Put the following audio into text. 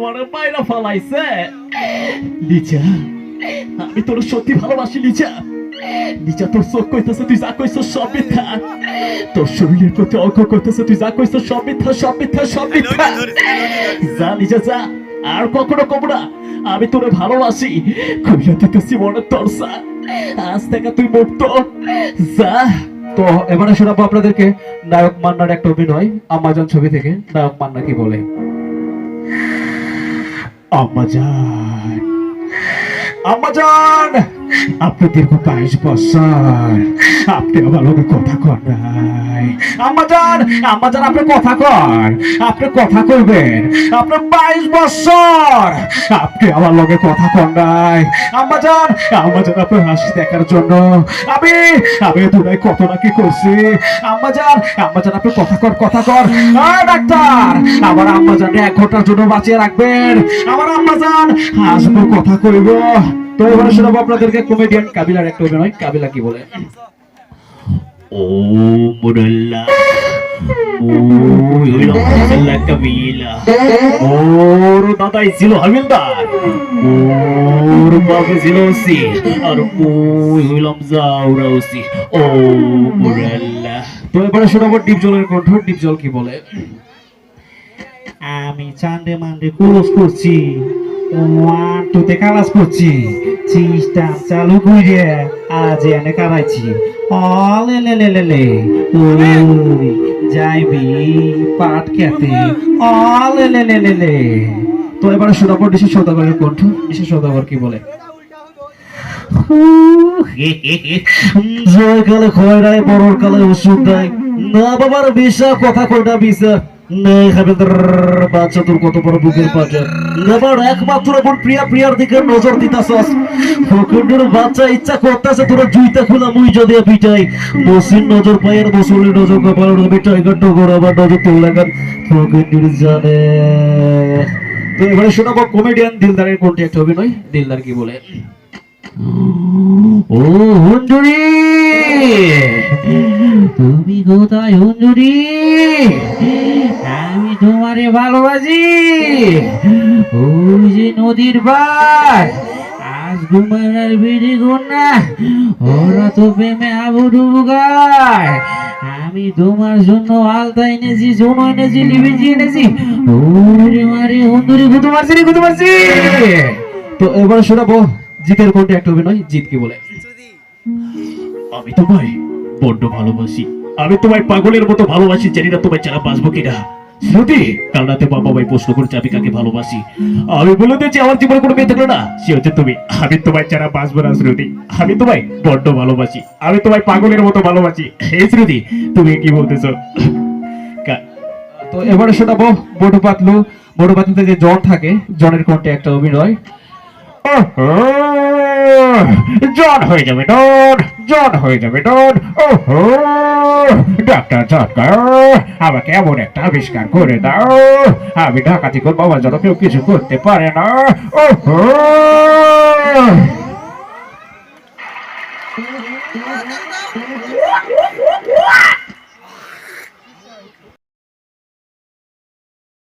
আমার বাইরা ফালাইছে লিচা আমি তোর সত্যি ভালোবাসি লিচা। লিচা তোর চোখ কইতেছে তুই যা কইছ সব মিথ্যা। তোর শরীরের প্রতি অঙ্ক কইতেছে তুই যা কইছ সব মিথ্যা সব মিথ্যা সব মিথ্যা। যা লিচা যা। আর কখনো না আমি তোরে ভালোবাসি। কইলা দিতেছি মনে তরসা। আজ থেকে তুই মুক্ত। যা। তো এবারে শোনাবো আপনাদেরকে নায়ক মান্নার একটা অভিনয় আমাজন ছবি থেকে নায়ক মান্না কি বলে? আম্মাজান আম্মাজান আপনি দীর্ঘ বাইশ বছর। আপনি আমার লগে কথা কর নাই। আম্মাজান আম্মাজান আপনি কথা কর আপনি কথা কইবেন। আপনি বাইশ বছর। আপনি আমার লগে কথা কর নাই। আম্মাজান আম্মাজান আপনার হাসি দেখার জন্য। আমি আমি দুটাই কত নাকি করছি। আম্মাজান আম্মাজান আপনি কথা কর কথা কর আহ, ডাক্তার। আমার আম্মাজান এক ঘণ্টার জন্য বাঁচিয়ে রাখবেন। আমার আম্মাজান হাসবো কথা কইব। তো এবারে শোনাবো আপনাদেরকে কমেডিয়ান কাবিলার একটা অভিনয়। কাবিলা কি বলে? ও মুরল্লা ও ওর দাদাই ছিল হাবিলদার ওর বাবা ছিল ওসি আর ওই হইলাম জাউরা ওসি। ও মুরল্লা তো এবারে শোনাবো ডিপ জলের কণ্ঠ। ডিপ জল কি বলে? আমি চান্দে মান্ডে ক্লোজ করছি। ওয়ান টুতে কালাস করছি। সিস্টেম চালু করে আজ এনে কারাইছি অলে লে লে লে লে যাইবি পাট খেতে। অলে লে লে লে লে তো এবারে শোনাবো নিশি সদাগরের কণ্ঠ। নিশি সদাগর কি বলে? জয় কালে খয় রায় বড়র কালে ওষুধ দেয় না বাবার বিষা, কথা কয়টা খাবে কত বড় এবার একমাত্র প্রিয়ার দিকে নজর বাচ্চা ইচ্ছা জুইতা মুই যদি নজর পায়ের মসুলের নজর কপালের জানে। শোনাবো কমেডিয়ান দিলদারের কোনটি একটা অভিনয়? দিলদার কি বলে? তুমি কোথায় হুন্ডুরি তোমারে ভালোবাসি। ওই যে নদীর পার আজ ঘুমার বিড়ি না ওরা তো প্রেমে আবু ডুবু গায় আমি তোমার জন্য আলতা এনেছি, সোনো এনেছি লিবিজি এনেছি। ওরে মারে হুন্ডুরি গুতো মারছি রে, গুতো মারছি। তো এবারে শোনাবো জিতের কোনটি একটা অভিনয় জিত কি বলে। আমি তোমায় বড্ড ভালোবাসি। আমি তোমায় পাগলের মতো ভালোবাসি, জানি না তোমায় ছাড়া বাঁচবো কিনা। শ্রুতি কাল রাতে বাবা ভাই প্রশ্ন করেছে, আমি কাকে ভালোবাসি? আমি বলে দিয়েছি, আমার জীবনে কোনো মেয়ে থাকল না। সে হচ্ছে তুমি। আমি তোমায় ছাড়া বাঁচবো না শ্রুতি আমি তোমায় বড্ড ভালোবাসি। আমি তোমায় পাগলের মতো ভালোবাসি। হে শ্রুতি তুমি কি বলতেছো? তো এবারে শোনাবো বড় পাতলু, বড় পাতলুতে যে জন থাকে জনের কোনটি একটা অভিনয়। জন হয়ে যাবে ডন জন হয়ে যাবে ডন ওহো! ডাক্তার ঝটকার আমাকে এমন একটা আবিষ্কার করে দাও। আমি ডাকাতি করব, আমার জন্য কেউ কিছু করতে পারে না। ওহো!